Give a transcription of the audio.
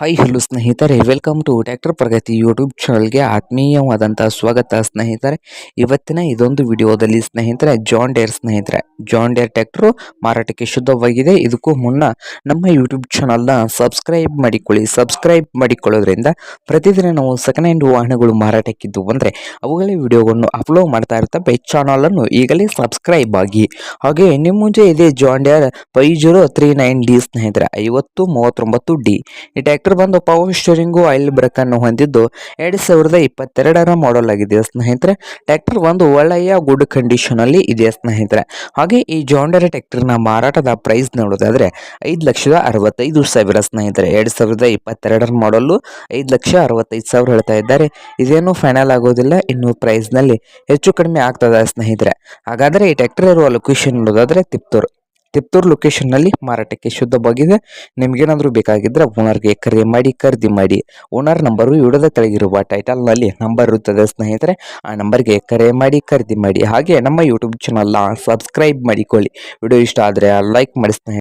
Hi hello ಸ್ನೇಹಿತರೆ. Welcome to tractor Pragati YouTube ಚಾನಲ್ಗೆ ಆತ್ಮೀಯವಾದಂಥ ಸ್ವಾಗತ, ಸ್ನೇಹಿತರೆ. ಇವತ್ತಿನ ಇದೊಂದು ವಿಡಿಯೋದಲ್ಲಿ ಸ್ನೇಹಿತರೆ ಜಾನ್ ಡೇರ್ ಸ್ನೇಹಿತರೆ. ಜಾನ್ ಡೇರ್ ಟ್ಯಾಕ್ಟರ್ ಮಾರಾಟಕ್ಕೆ ಶುದ್ಧವಾಗಿದೆ. ಇದಕ್ಕೂ ಮುನ್ನ ನಮ್ಮ ಯೂಟ್ಯೂಬ್ ಚಾನಲ್ನ ಸಬ್ಸ್ಕ್ರೈಬ್ ಮಾಡಿಕೊಳ್ಳಿ. ಸಬ್ಸ್ಕ್ರೈಬ್ ಮಾಡಿಕೊಳ್ಳೋದ್ರಿಂದ ಪ್ರತಿದಿನ ನಾವು ಸೆಕೆಂಡ್ ಹ್ಯಾಂಡ್ ವಾಹನಗಳು ಮಾರಾಟಕ್ಕಿದ್ದು ಅಂದರೆ ಅವುಗಳ ವಿಡಿಯೋಗಳನ್ನು ಅಪ್ಲೋಡ್ ಮಾಡ್ತಾ ಇರ್ತವೆ. ಚಾನಲನ್ನು ಈಗಲೇ ಸಬ್ಸ್ಕ್ರೈಬ್ ಆಗಿ. ಹಾಗೆ ನಿಮ್ಮ ಮುಂಚೆ ಇದೆ John Deere five zero three nine D ಸ್ನೇಹಿತರೆ, ಐವತ್ತು ಮೂವತ್ತೊಂಬತ್ತು ಡಿ ಈ ಟ್ಯಾಕ್ಟರ್ ಬಂದು ಪವರ್ ಸ್ಟೋರಿಂಗು ಆಯಿಲ್ ಬ್ರೇಕ್ ಅನ್ನು ಹೊಂದಿದ್ದು ಎರಡು ಸಾವಿರದ ಇಪ್ಪತ್ತೆರಡರ ಮಾಡೆಲ್ ಆಗಿದೆ ಸ್ನೇಹಿತರೆ. ಟ್ಯಾಕ್ಟರ್ ಒಂದು ಒಳ್ಳೆಯ ಗುಡ್ ಕಂಡೀಷನ್ ಅಲ್ಲಿ ಇದೆ ಸ್ನೇಹಿತರೆ. ಹಾಗೆ ಈ ಜಾಂಡರ್ ಟ್ಯಾಕ್ಟರ್ನ ಮಾರಾಟದ ಪ್ರೈಸ್ ನೋಡೋದಾದ್ರೆ ಐದು ಲಕ್ಷದ ಅರವತ್ತೈದು ಸಾವಿರ ಸ್ನೇಹಿತರೆ. ಎರಡು ಸಾವಿರದ ಇಪ್ಪತ್ತೆರಡರ ಮಾಡಲು ಐದು ಲಕ್ಷ ಅರವತ್ತೈದು ಸಾವಿರ ಹೇಳ್ತಾ ಇದ್ದಾರೆ. ಇದೇನು ಫೈನಲ್ ಆಗೋದಿಲ್ಲ, ಇನ್ನು ಪ್ರೈಸ್ನಲ್ಲಿ ಹೆಚ್ಚು ಕಡಿಮೆ ಆಗ್ತದೆ ಸ್ನೇಹಿತರೆ. ಹಾಗಾದ್ರೆ ಈ ಟ್ಯಾಕ್ಟರ್ ಇರುವ ಲೊಕೇಶನ್ ನೋಡೋದಾದ್ರೆ ತಿಪ್ತೂರ್ ತಿಪ್ತೂರ್ ಲೊಕೇಶನ್ನಲ್ಲಿ ಮಾರಾಟಕ್ಕೆ ಶುದ್ಧವಾಗಿದೆ. ನಿಮ್ಗೇನಾದರೂ ಬೇಕಾಗಿದ್ರೆ ಓನರ್ಗೆ ಕರೆ ಮಾಡಿ, ಖರೀದಿ ಮಾಡಿ. ಓನರ್ ನಂಬರು ವಿಡಿಯೋದ ಕೆಳಗಿರುವ ಟೈಟಲ್ನಲ್ಲಿ ನಂಬರ್ ಇರುತ್ತದೆ ಸ್ನೇಹಿತರೆ. ಆ ನಂಬರ್ಗೆ ಕರೆ ಮಾಡಿ, ಖರೀದಿ ಮಾಡಿ. ಹಾಗೆ ನಮ್ಮ ಯೂಟ್ಯೂಬ್ ಚಾನಲ್ನ ಸಬ್ಸ್ಕ್ರೈಬ್ ಮಾಡಿಕೊಳ್ಳಿ. ವಿಡಿಯೋ ಇಷ್ಟ ಆದರೆ ಲೈಕ್ ಮಾಡಿ ಸ್ನೇಹಿತರೆ.